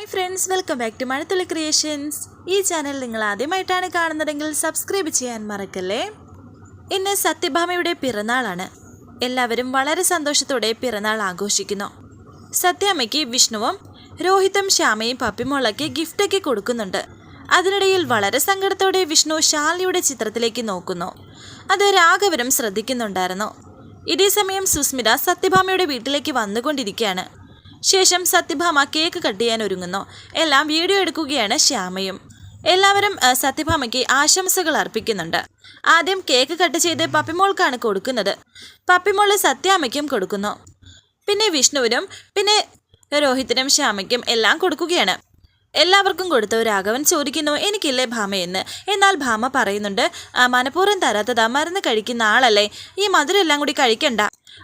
Hi friends welcome back to Mazhathulli creations ഈ channel നിങ്ങൾ ആദ്യമായിട്ടാണ് കാണുന്നതെങ്കിൽ സബ്സ്ക്രൈബ് ചെയ്യാൻ മറക്കല്ലേ? ഇന്ന് സത്യഭാമയുടെ പിറന്നാളാണ്. എല്ലാവരും വളരെ സന്തോഷത്തോടെ പിറന്നാൾ ആഘോഷിക്കുന്നു. സത്യാമ്മയ്ക്ക് വിഷ്ണുവും രോഹിതും ശ്യാമയും പപ്പിമോളൊക്കെ ഗിഫ്റ്റൊക്കെ കൊടുക്കുന്നുണ്ട്. അതിനിടയിൽ വളരെ സങ്കടത്തോടെ വിഷ്ണു ശാലിയുടെ ചിത്രത്തിലേക്ക് നോക്കുന്നു. അത് രാഘവനും ശ്രദ്ധിക്കുന്നുണ്ടായിരുന്നു. ഇതേ സമയം സുസ്മിത സത്യഭാമയുടെ വീട്ടിലേക്ക് വന്നുകൊണ്ടിരിക്കുകയാണ്. ശേഷം സത്യഭാമ കേക്ക് കട്ട് ചെയ്യാൻ ഒരുങ്ങുന്നു. എല്ലാം വീഡിയോ എടുക്കുകയാണ് ശ്യാമയും. എല്ലാവരും സത്യഭാമയ്ക്ക് ആശംസകൾ അർപ്പിക്കുന്നുണ്ട്. ആദ്യം കേക്ക് കട്ട് ചെയ്ത് പപ്പിമോൾക്കാണ് കൊടുക്കുന്നത്. പപ്പിമോൾ സത്യാമയ്ക്കും കൊടുക്കുന്നു. പിന്നെ വിഷ്ണുവിനും പിന്നെ രോഹിത്തിനും ശ്യാമയ്ക്കും എല്ലാം കൊടുക്കുകയാണ്. എല്ലാവർക്കും കൊടുത്ത രാഘവൻ ചോദിക്കുന്നു എനിക്കില്ലേ ഭാമയെന്ന് എന്നാൽ ഭാമ പറയുന്നുണ്ട് "ആ, മനഃപൂർവം തരാത്തതാ മരുന്ന് കഴിക്കുന്ന ആളല്ലേ ഈ മധുരം എല്ലാം കൂടി കഴിക്കണ്ട.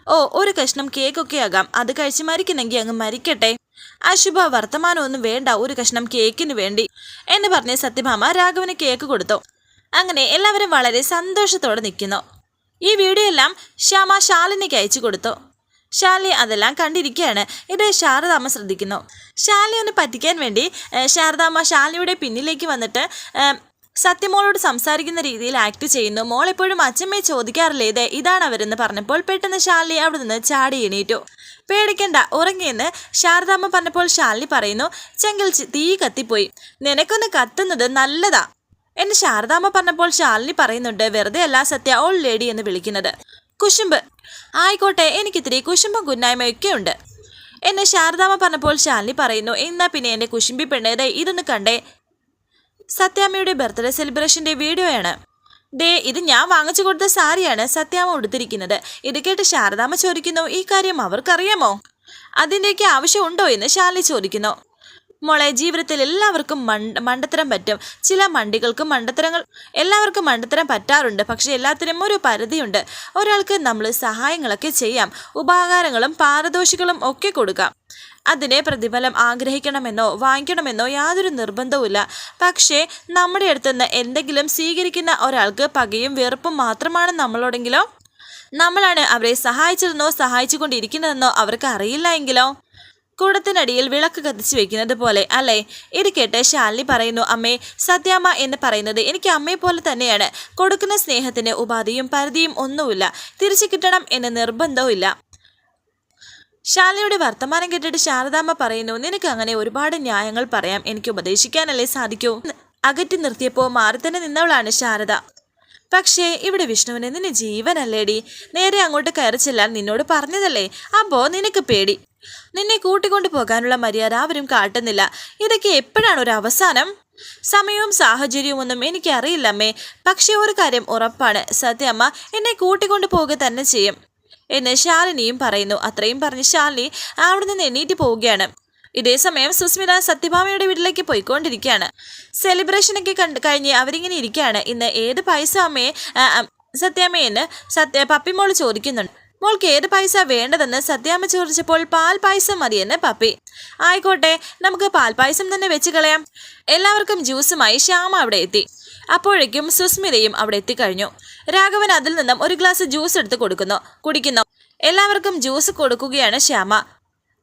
ഓ ഒരു കഷ്ണം കേക്കൊക്കെ ആകാം അത് കഴിച്ച് മരിക്കുന്നെങ്കിൽ അങ്ങ് മരിക്കട്ടെ. അശുഭ വർത്തമാനമൊന്നും വേണ്ട ഒരു കഷ്ണം കേക്കിന് വേണ്ടി എന്ന് പറഞ്ഞ് സത്യഭാമ രാഘവന് കേക്ക് കൊടുത്തു. അങ്ങനെ എല്ലാവരും വളരെ സന്തോഷത്തോടെ നിൽക്കുന്നു ഈ വീഡിയോ എല്ലാം ശ്യാമ ശാലിനിക്ക് അയച്ചു കൊടുത്തു. ശാലിനി അതെല്ലാം കണ്ടിരിക്കുകയാണ്. ഇത് ശാരദാമ്മ ശ്രദ്ധിക്കുന്നു. ഷാലി ഒന്ന് പറ്റിക്കാൻ വേണ്ടി ശാരദാമ്മ ഷാലിയുടെ പിന്നിലേക്ക് വന്നിട്ട് സത്യമോളോട് സംസാരിക്കുന്ന രീതിയിൽ ആക്ട് ചെയ്യുന്നു. മോൾ എപ്പോഴും അച്ഛമ്മയെ ചോദിക്കാറില്ലേ ഇത് ഇതാണ് അവരെന്ന് പറഞ്ഞപ്പോൾ പെട്ടെന്ന് ശാലിനി അവിടെ നിന്ന് ചാടി എണീറ്റു. പേടിക്കണ്ട ഉറങ്ങിയെന്ന് ശാരദാമ്മ പറഞ്ഞപ്പോൾ ശാലിനി പറയുന്നു ചെങ്കിൽ തീ കത്തിപ്പോയി. നിനക്കൊന്ന് കത്തുന്നത് നല്ലതാ. എന്ന് ശാരദാമ്മ പറഞ്ഞപ്പോൾ ശാലിനി പറയുന്നുണ്ട് വെറുതെ അല്ല സത്യ ഓൾ ലേഡി എന്ന് വിളിക്കുന്നത്. കുശുമ്പ്. ആയിക്കോട്ടെ എനിക്കിത്തിരി കുശുമ്പും കുന്നായ്മയൊക്കെ ഉണ്ട്. എന്നെ ശാരദാമ്മ പറഞ്ഞപ്പോൾ ശാലിനി പറയുന്നു എന്നാ പിന്നെ എന്റെ കുശുമ്പി പെണ്ണേത് ഇതൊന്ന് കണ്ടേ. സത്യാമ്മയുടെ ബർത്ത്ഡേ സെലിബ്രേഷന്റെ വീഡിയോയാണ്. ദേ ഇത് ഞാൻ വാങ്ങിച്ചു കൊടുത്ത സാരിയാണ് സത്യാമ്മ ഉടുത്തിരിക്കുന്നത്. ഇത് കേട്ട് ശാരദാമ്മ ചോദിക്കുന്നു ഈ കാര്യം അവർക്കറിയാമോ? അതിന്റെയൊക്കെ ആവശ്യമുണ്ടോ എന്ന് ശാലി ചോദിക്കുന്നു. മോളെ ജീവിതത്തിൽ എല്ലാവർക്കും മണ്ട മണ്ടത്തരം പറ്റും. ചില മണ്ടികൾക്ക് മണ്ടത്തരങ്ങൾ എല്ലാവർക്കും മണ്ടത്തരം പറ്റാറുണ്ട്. പക്ഷേ എല്ലാത്തിനും ഒരു പരിധിയുണ്ട്. ഒരാൾക്ക് നമ്മൾ സഹായങ്ങളൊക്കെ ചെയ്യാം. ഉപകാരങ്ങളും പാരദോഷികളും ഒക്കെ കൊടുക്കാം. അതിനെ പ്രതിഫലം ആഗ്രഹിക്കണമെന്നോ വാങ്ങിക്കണമെന്നോ യാതൊരു നിർബന്ധവുമില്ല. പക്ഷേ നമ്മുടെ അടുത്തുനിന്ന് എന്തെങ്കിലും സ്വീകരിക്കുന്ന ഒരാൾക്ക് പകയും വെറുപ്പും മാത്രമാണ് നമ്മളോടെങ്കിലോ? നമ്മളാണ് അവരെ സഹായിച്ചതെന്നോ സഹായിച്ചുകൊണ്ടിരിക്കുന്നതെന്നോ അവർക്ക് അറിയില്ല എങ്കിലോ? കൂടത്തിനടിയിൽ വിളക്ക് കത്തിച്ചു വെക്കുന്നത് പോലെ അല്ലേ? ഇത് കേട്ട് ശാലിനി പറയുന്നു അമ്മേ സത്യാമ്മ എന്ന് പറയുന്നത് എനിക്ക് അമ്മയെ പോലെ തന്നെയാണ്. കൊടുക്കുന്ന സ്നേഹത്തിന് ഉപാധിയും പരിധിയും ഒന്നുമില്ല. തിരിച്ചു കിട്ടണം എന്ന് നിർബന്ധവുമില്ല ശാലിനിയുടെ വർത്തമാനം കേട്ടിട്ട് ശാരദാമ്മ പറയുന്നു നിനക്ക് അങ്ങനെ ഒരുപാട് ന്യായങ്ങൾ പറയാം. എനിക്ക് ഉപദേശിക്കാനല്ലേ സാധിക്കൂ? അകറ്റി നിർത്തിയപ്പോൾ മാറി തന്നെ നിന്നവളാണ് ശാരദ. പക്ഷേ ഇവിടെ വിഷ്ണുവിന് നിന്നെ ജീവനല്ലേടി? നേരെ അങ്ങോട്ട് കയറി ചെല്ലാൻ നിന്നോട് പറഞ്ഞതല്ലേ? അപ്പോ നിനക്ക് പേടി. നിന്നെ കൂട്ടിക്കൊണ്ടു പോകാനുള്ള മര്യാദ അവരും കാട്ടുന്നില്ല. ഇതൊക്കെ എപ്പോഴാണ് ഒരു അവസാനം? സമയവും സാഹചര്യവും ഒന്നും എനിക്കറിയില്ലമ്മേ പക്ഷേ ഒരു കാര്യം ഉറപ്പാണ്. സത്യമ്മ എന്നെ കൂട്ടിക്കൊണ്ടു പോവുക തന്നെ ചെയ്യും. എന്ന് ശാലിനിയും പറയുന്നു. അത്രയും പറഞ്ഞ് ശാലിനി അവിടെ നിന്ന് എണ്ണീറ്റ് പോവുകയാണ്. ഇതേ സമയം സുസ്മിത സത്യഭാമയുടെ വീട്ടിലേക്ക് പോയിക്കൊണ്ടിരിക്കുകയാണ്. സെലിബ്രേഷനൊക്കെ കണ്ട് കഴിഞ്ഞ് അവരിങ്ങനെ ഇരിക്കുകയാണ്. ഇന്ന് ഏത് പൈസ അമ്മയെ സത്യാമ്മയെന്ന് സത്യ പപ്പിമോൾ ചോദിക്കുന്നുണ്ട്. മോൾക്ക് ഏത് പൈസ വേണ്ടതെന്ന് സത്യാമ്മ ചോദിച്ചപ്പോൾ പാൽ പായസം മതിയെന്ന് പപ്പി. ആയിക്കോട്ടെ നമുക്ക് പാൽ പായസം തന്നെ വെച്ച് കളയാം. എല്ലാവർക്കും ജ്യൂസുമായി ശ്യാമ അവിടെ എത്തി. അപ്പോഴേക്കും സുസ്മിതയും അവിടെ എത്തിക്കഴിഞ്ഞു. രാഘവൻ അതിൽ നിന്നും ഒരു ഗ്ലാസ് ജ്യൂസ് എടുത്ത് കൊടുക്കുന്നു. കുടിക്കുന്നു. എല്ലാവർക്കും ജ്യൂസ് കൊടുക്കുകയാണ് ശ്യാമ.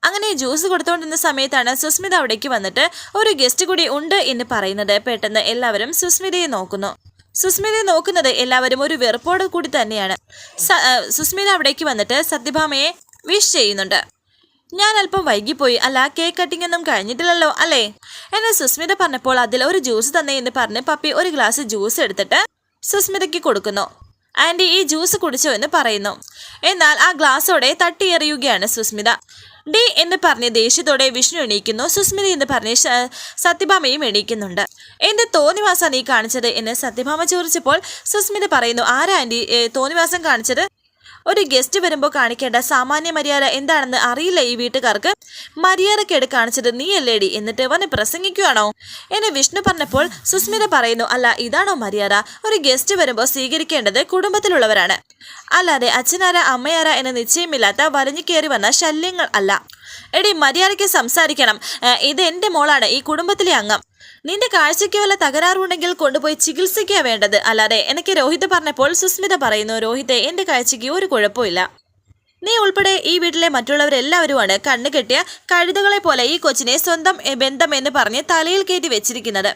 അങ്ങനെ ജ്യൂസ് കൊടുത്തുകൊണ്ടിരുന്ന സമയത്താണ് സുസ്മിത അവിടേക്ക് വന്നിട്ട് ഒരു ഗസ്റ്റ് കൂടി ഉണ്ട് എന്ന് പറയുന്നത് പെട്ടെന്ന് എല്ലാവരും സുസ്മിതയെ നോക്കുന്നു. സുസ്മിതയെ നോക്കുന്നത് എല്ലാവരും ഒരു വെറുപ്പോട് കൂടി തന്നെയാണ്. സുസ്മിത അവിടേക്ക് വന്നിട്ട് സത്യഭാമയെ വിഷ് ചെയ്യുന്നുണ്ട്. ഞാൻ അല്പം വൈകിപ്പോയി. അല്ല കേക്ക് കട്ടിംഗ് ഒന്നും കഴിഞ്ഞിട്ടില്ലല്ലോ അല്ലേ? എന്ന് സുസ്മിത പറഞ്ഞപ്പോൾ അതിൽ ഒരു ജ്യൂസ് തന്നെ എന്ന് പറഞ്ഞ് പപ്പി ഒരു ഗ്ലാസ് ജ്യൂസ് എടുത്തിട്ട് സുസ്മിതയ്ക്ക് കൊടുക്കുന്നു. ആന്റി ഈ ജ്യൂസ് കുടിച്ചോ എന്ന് പറയുന്നു. എന്നാൽ ആ ഗ്ലാസോടെ തട്ടിയെറിയുകയാണ് സുസ്മിത. ഡി എന്ന് പറഞ്ഞ് ദേഷ്യത്തോടെ വിഷ്ണു എണീക്കുന്നു. സുസ്മിത എന്ന് പറഞ്ഞ് സത്യഭാമയും എണീക്കുന്നുണ്ട്. എന്ത് തോന്നിവാസാണ് നീ കാണിച്ചത് എന്ന് സത്യഭാമ ചോദിച്ചപ്പോൾ സുസ്മിത പറയുന്നു ആരാ ആന്റി തോന്നിവാസം കാണിച്ചത്? ഒരു ഗസ്റ്റ് വരുമ്പോൾ കാണിക്കേണ്ട സാമാന്യ മര്യാദ എന്താണെന്ന് അറിയില്ല ഈ വീട്ടുകാർക്ക്. മര്യാദക്കേട് കാണിച്ചത് നീയല്ലേടി? എന്നിട്ട് വന്ന് പ്രസംഗിക്കുകയാണോ എന്നെ വിഷ്ണു പറഞ്ഞപ്പോൾ സുസ്മിത പറയുന്നു അല്ല ഇതാണോ മര്യാദ? ഒരു ഗസ്റ്റ് വരുമ്പോൾ സ്വീകരിക്കേണ്ടത് കുടുംബത്തിലുള്ളവരാണ്. അല്ലാതെ അച്ഛനാര അമ്മയാര എന്ന നിശ്ചയമില്ലാത്ത വരഞ്ഞു കയറി വന്ന ശല്യങ്ങൾ അല്ല. എടി മര്യാദയ്ക്ക് സംസാരിക്കണം. ഇത് എന്റെ മോളാണ് ഈ കുടുംബത്തിലെ അംഗം. നിന്റെ കാഴ്ചയ്ക്ക് വല്ല തകരാറുണ്ടെങ്കിൽ കൊണ്ടുപോയി ചികിത്സിക്കുക വേണ്ടത്. അല്ലാതെ എനിക്ക് രോഹിത് പറഞ്ഞപ്പോൾ സുസ്മിത പറയുന്നു രോഹിത്തെ എന്റെ കാഴ്ചയ്ക്ക് ഒരു കുഴപ്പമില്ല. നീ ഉൾപ്പെടെ ഈ വീട്ടിലെ മറ്റുള്ളവരെല്ലാവരുമാണ് കണ്ണുകെട്ടിയ കഴുതകളെ പോലെ ഈ കൊച്ചിനെ സ്വന്തം ബന്ധം എന്ന് പറഞ്ഞ് തലയിൽ കയറ്റി വെച്ചിരിക്കുന്നത്.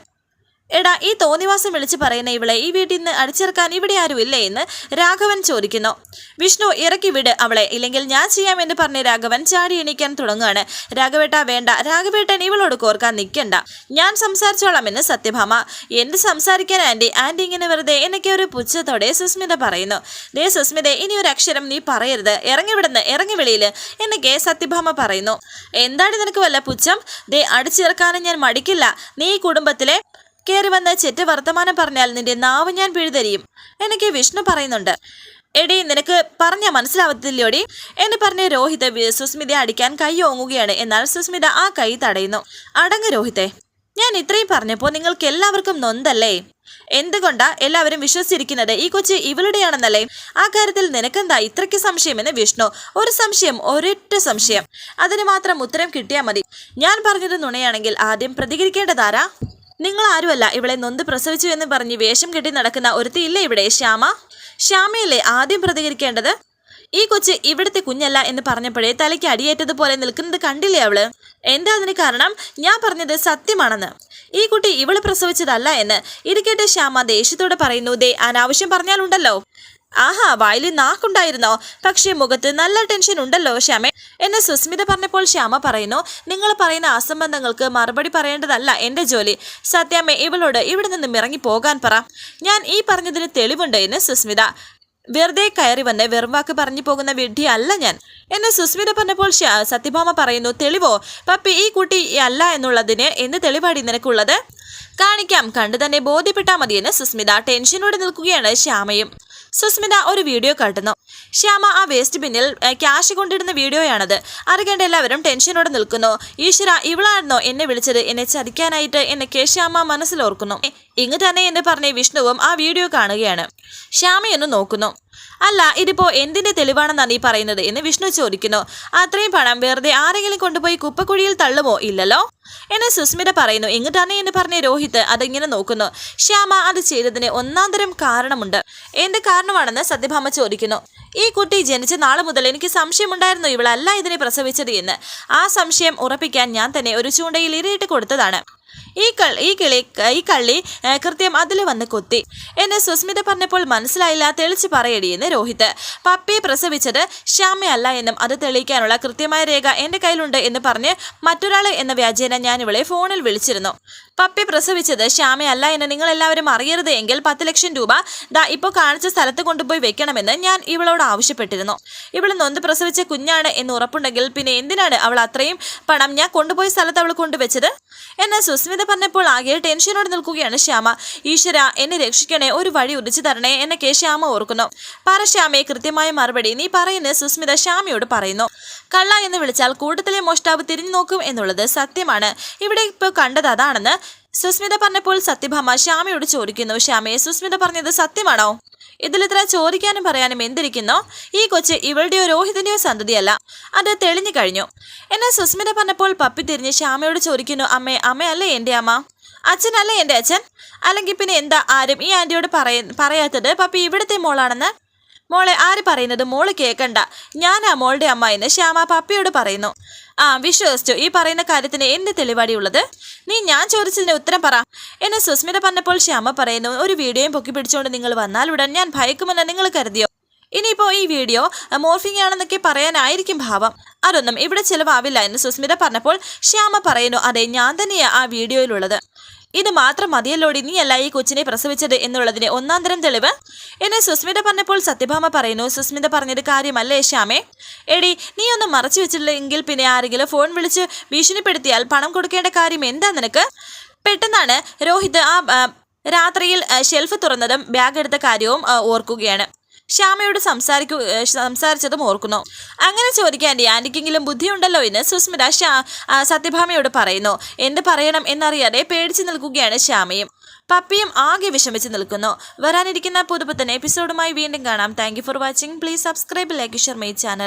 എടാ ഈ തോന്നിവാസം വിളിച്ചു പറയുന്ന ഇവളെ ഈ വീട്ടിൽ നിന്ന് അടിച്ചിറക്കാൻ ഇവിടെ ആരും ഇല്ലേ എന്ന് രാഘവൻ ചോദിക്കുന്നു. വിഷ്ണു ഇറക്കി വിട് അവളെ. ഇല്ലെങ്കിൽ ഞാൻ ചെയ്യാമെന്ന് പറഞ്ഞ് രാഘവൻ ചാടി എണീക്കാൻ തുടങ്ങുകയാണ്. രാഘവേട്ട വേണ്ട. രാഘവേട്ടൻ ഇവളോട് കോർക്കാൻ നിൽക്കണ്ട. ഞാൻ സംസാരിച്ചോളാം എന്ന് സത്യഭാമ. എന്ത് സംസാരിക്കാൻ ആന്റി? ആന്റി ഇങ്ങനെ വെറുതെ എന്നൊക്കെ ഒരു പുച്ഛത്തോടെ സുസ്മിത പറയുന്നു. ദേ സുസ്മിത ഇനി ഒരു അക്ഷരം നീ പറയരുത്. ഇറങ്ങി വിടുന്ന് ഇറങ്ങി വെളിയിൽ എന്നൊക്കെ സത്യഭാമ പറയുന്നു. എന്താണ് നിനക്ക് വല്ല പുച്ഛം? ദേ അടിച്ചിറക്കാനും ഞാൻ മടിക്കില്ല. നീ ഈ കുടുംബത്തിലെ കയറി വന്ന് ചെറ്റ് വർത്തമാനം പറഞ്ഞാൽ നിന്റെ നാവ് ഞാൻ പിഴുതരിയും. എനിക്ക് വിഷ്ണു പറയുന്നുണ്ട്. എടി നിനക്ക് പറഞ്ഞ മനസ്സിലാവത്തില്ലോടി? എന്ന് പറഞ്ഞ് രോഹിത് സുസ്മിത അടിക്കാൻ കൈ ഓങ്ങുകയാണ്. എന്നാൽ സുസ്മിത ആ കൈ തടയുന്നു. അടങ്ങ് രോഹിത്തെ. ഞാൻ ഇത്രയും പറഞ്ഞപ്പോൾ നിങ്ങൾക്ക് എല്ലാവർക്കും നൊന്തല്ലേ? എന്തുകൊണ്ടാ എല്ലാവരും വിശ്വസിച്ചിരിക്കുന്നത് ഈ കൊച്ച് ഇവളുടെയാണെന്നല്ലേ? ആ കാര്യത്തിൽ നിനക്കെന്താ ഇത്രയ്ക്ക് സംശയമെന്ന് വിഷ്ണു? ഒരു സംശയം ഒരൊറ്റ സംശയം. അതിന് മാത്രം ഉത്തരം കിട്ടിയാൽ മതി. ഞാൻ പറഞ്ഞത് നുണയാണെങ്കിൽ ആദ്യം പ്രതികരിക്കേണ്ടതാരാ? നിങ്ങൾ ആരുമല്ല ഇവളെ നൊന്ത് പ്രസവിച്ചു എന്ന് പറഞ്ഞ് വേഷം കെട്ടി നടക്കുന്ന ഒരുത്തി ഇല്ലേ ഇവിടെ ശ്യാമ? ശ്യാമയല്ലേ ആദ്യം പ്രതികരിക്കേണ്ടത്? ഈ കൊച്ച് ഇവിടുത്തെ കുഞ്ഞല്ല എന്ന് പറഞ്ഞപ്പോഴേ തലയ്ക്ക് അടിയേറ്റതുപോലെ നിൽക്കുന്നത് കണ്ടില്ലേ അവൾ? എന്താ അതിന് കാരണം? ഞാൻ പറഞ്ഞത് സത്യമാണെന്ന്. ഈ കുട്ടി ഇവൾ പ്രസവിച്ചതല്ല എന്ന്. ഇരിക്കട്ടെ ശ്യാമ ദേഷ്യത്തോടെ പറയുന്നു ദേ അനാവശ്യം പറഞ്ഞാലുണ്ടല്ലോ. ആഹാ വായിൽ നാക്കുണ്ടായിരുന്നോ? പക്ഷേ മുഖത്ത് നല്ല ടെൻഷൻ ഉണ്ടല്ലോ ശ്യാമേ. എന്നെ സുസ്മിത പറഞ്ഞപ്പോൾ ശ്യാമ പറയുന്നു നിങ്ങൾ പറയുന്ന അസംബന്ധങ്ങൾക്ക് മറുപടി പറയേണ്ടതല്ല എന്റെ ജോലി. സത്യാമ്മ ഇവളോട് ഇവിടെ നിന്നും ഇറങ്ങി പോകാൻ പറ. ഞാൻ ഈ പറഞ്ഞതിന് തെളിവുണ്ട് എന്ന് സുസ്മിത. വെറുതെ കയറി വന്ന് വെറും വാക്ക് പറഞ്ഞു പോകുന്ന വിഡ്ഢി അല്ല ഞാൻ. എന്നെ സുസ്മിത പറഞ്ഞപ്പോൾ സത്യഭാമ പറയുന്നു തെളിവോ? പപ്പി ഈ കുട്ടി അല്ല എന്നുള്ളതിന് എന്ത് തെളിവാടി നിനക്കുള്ളത്? കാണിക്കാം കണ്ടു തന്നെ ബോധ്യപ്പെട്ടാൽ മതിയെന്ന് സുസ്മിത ടെൻഷനോടെ നിൽക്കുകയാണ് ശ്യാമയും. സുസ്മിത ഒരു വീഡിയോ കാട്ടുന്നു. ശ്യാമ ആ വേസ്റ്റ് ബിന്നിൽ ക്യാഷ് കൊണ്ടിടുന്ന വീഡിയോയാണത്. അറിയേണ്ട എല്ലാവരും ടെൻഷനോടെ നിൽക്കുന്നു. ഈശ്വര ഇവളായിരുന്നോ എന്നെ വിളിച്ചത്? എന്നെ ചതിക്കാനായിട്ട് എന്നൊക്കെ ശ്യാമ മനസ്സിലോർക്കുന്നു. ഇങ്ങ് തന്നെ എന്ന് പറഞ്ഞ വിഷ്ണുവും ആ വീഡിയോ കാണുകയാണ്. ശ്യാമയൊന്ന് നോക്കുന്നു. അല്ല ഇതിപ്പോ എന്തിന്റെ തെളിവാണെന്നാ നീ പറയുന്നത് എന്ന് വിഷ്ണു ചോദിക്കുന്നു. അത്രയും പണം വെറുതെ ആരെങ്കിലും കൊണ്ടുപോയി കുപ്പക്കുഴിയിൽ തള്ളുമോ? ഇല്ലല്ലോ. എന്ന് സുസ്മിത പറയുന്നു. ഇങ്ങോട്ടാണ് എന്ന് പറഞ്ഞ രോഹിത് അതിങ്ങനെ നോക്കുന്നു. ശ്യാമ അത് ചെയ്തതിന് ഒന്നാം തരം കാരണമുണ്ട്. എന്ത് കാരണമാണെന്ന് സത്യഭാമ ചോദിക്കുന്നു. ഈ കുട്ടി ജനിച്ച നാളെ മുതൽ എനിക്ക് സംശയമുണ്ടായിരുന്നു ഇവളല്ല ഇതിനെ പ്രസവിച്ചത് എന്ന്. ആ സംശയം ഉറപ്പിക്കാൻ ഞാൻ തന്നെ ഒരു ചൂണ്ടയിൽ ഇരയിട്ട് കൊടുത്തതാണ്. ഈ ഈ കിളി ഈ കള്ളി കൃത്യം അതിൽ വന്ന് കൊത്തി. എന്ന് സുസ്മിത പറഞ്ഞപ്പോൾ മനസ്സിലായില്ല തെളിച്ച് പറയടി എന്ന് രോഹിത്. പപ്പി പ്രസവിച്ചത് ശ്യാമയല്ല എന്നും അത് തെളിയിക്കാനുള്ള കൃത്യമായ രേഖ എന്റെ കയ്യിലുണ്ട് എന്ന് പറഞ്ഞ് മറ്റൊരാൾ എന്ന വ്യാജേന ഞാൻ ഇവളെ ഫോണിൽ വിളിച്ചിരുന്നു. പപ്പി പ്രസവിച്ചത് ശ്യാമയല്ല എന്ന് നിങ്ങൾ എല്ലാവരും അറിയരുത് എങ്കിൽ പത്ത് ലക്ഷം രൂപ ദാ ഇപ്പോൾ കാണിച്ച സ്ഥലത്ത് കൊണ്ടുപോയി വെക്കണമെന്ന് ഞാൻ ഇവളോട് ആവശ്യപ്പെട്ടിരുന്നു. ഇവൾ നൊന്ത് പ്രസവിച്ച കുഞ്ഞാണ് എന്ന് ഉറപ്പുണ്ടെങ്കിൽ പിന്നെ എന്തിനാണ് അവൾ അത്രയും പണം ഞാൻ കൊണ്ടുപോയ സ്ഥലത്ത് അവൾ കൊണ്ടുവച്ചത്? എന്നാൽ സുസ്മിത പറഞ്ഞപ്പോൾ ആകെ ടെൻഷനോട് നിൽക്കുകയാണ് ശ്യാമ. ഈശ്വര എന്നെ രക്ഷിക്കണേ ഒരു വഴി ഉദിച്ചു തരണേ എന്നൊക്കെ ശ്യാമ ഓർക്കുന്നു. പറ ശ്യാമയെ കൃത്യമായ മറുപടി നീ പറയുന്ന സുസ്മിത ശ്യാമയോട് പറയുന്നു. കള്ള എന്ന് വിളിച്ചാൽ കൂട്ടത്തിലെ മോഷ്ടാവ് തിരിഞ്ഞു നോക്കും എന്നുള്ളത് സത്യമാണ്. ഇവിടെ ഇപ്പോൾ കണ്ടത് അതാണെന്ന് സുസ്മിത പറഞ്ഞപ്പോൾ സത്യഭാമ ശ്യാമയോട് ചോദിക്കുന്നു. ശ്യാമയെ സുസ്മിത പറഞ്ഞത് സത്യമാണോ? ഇതിലിത്ര ചോദിക്കാനും പറയാനും എന്തിരിക്കുന്നോ? ഈ കൊച്ച് ഇവളുടെയോ രോഹിതിന്റെയോ സന്തതിയല്ല. അത് തെളിഞ്ഞു കഴിഞ്ഞു. എന്നെ സുസ്മിത പറഞ്ഞപ്പോൾ പപ്പി തിരിഞ്ഞ് ശ്യാമയോട് ചോദിക്കുന്നു അമ്മേ അമ്മയല്ലേ എന്റെ അമ്മ? അച്ഛനല്ലേ എന്റെ അച്ഛൻ? അല്ലെങ്കിൽ പിന്നെ എന്താ ആരും ഈ ആന്റിയോട് പറയ പറയാത്തത്? പപ്പി ഇവിടുത്തെ മോളാണെന്ന് മോളെ ആര് പറയുന്നത്? മോൾ കേൾക്കണ്ട ഞാനാ മോളുടെ അമ്മ എന്ന് ശ്യാമ പപ്പിയോട് പറയുന്നു. ആ വിശ്വസിച്ചു. ഈ പറയുന്ന കാര്യത്തിന് എന്ത് തെളിവാടി ഉള്ളത് നീ ഞാൻ ചോദിച്ചതിന് ഉത്തരം പറ. എന്നെ സുസ്മിത പറഞ്ഞപ്പോൾ ശ്യാമ പറയുന്നു ഒരു വീഡിയോയും പൊക്കി പിടിച്ചുകൊണ്ട് നിങ്ങൾ വന്നാലുടൻ ഞാൻ ഭയക്കുമെന്ന് നിങ്ങൾ കരുതിയോ? ഇനിയിപ്പോ ഈ വീഡിയോ മോർഫിംഗ് ആണെന്നൊക്കെ പറയാനായിരിക്കും ഭാവം. അതൊന്നും ഇവിടെ ചിലവാവില്ല എന്ന് സുസ്മിത പറഞ്ഞപ്പോൾ ശ്യാമ പറയുന്നു അതെ ഞാൻ തന്നെയാ ആ വീഡിയോയിലുള്ളത്. ഇത് മാത്രം മതിയല്ലോടി. നീയല്ല ഈ കൊച്ചിനെ പ്രസവിച്ചത് എന്നുള്ളതിന് ഒന്നാം തരം തെളിവ്. എന്നെ സുസ്മിത പറഞ്ഞപ്പോൾ സത്യഭാമ പറയുന്നു. സുസ്മിത പറഞ്ഞത് കാര്യമല്ലേ ശ്യാമേ? എടി നീ ഒന്നും മറച്ചു വെച്ചില്ലെങ്കിൽ പിന്നെ ആരെങ്കിലും ഫോൺ വിളിച്ച് ഭീഷണിപ്പെടുത്തിയാൽ പണം കൊടുക്കേണ്ട കാര്യം എന്താ നിനക്ക്? പെട്ടെന്നാണ് രോഹിത് ആ, രാത്രിയിൽ ഷെൽഫ് തുറന്നതും ബാഗ് എടുത്ത കാര്യവും ഓർക്കുകയാണ്. ശ്യാമയോട് സംസാരിക്കു സംസാരിച്ചതും ഓർക്കുന്നു. അങ്ങനെ ചോദിക്കാൻ ആന്റി ആന്റിക്കെങ്കിലും ബുദ്ധിയുണ്ടല്ലോ എന്ന് സുസ്മിത ശ്യാ സത്യഭാമയോട് പറയുന്നു. എന്ത് പറയണം എന്നറിയാതെ പേടിച്ചു നിൽക്കുകയാണ് ശ്യാമയും. പപ്പിയും ആകെ വിഷമിച്ച് നിൽക്കുന്നു. വരാനിരിക്കുന്ന പുതുപുത്തൻ എപ്പിസോഡുമായി വീണ്ടും കാണാം. Thank for watching please subscribe like share my channel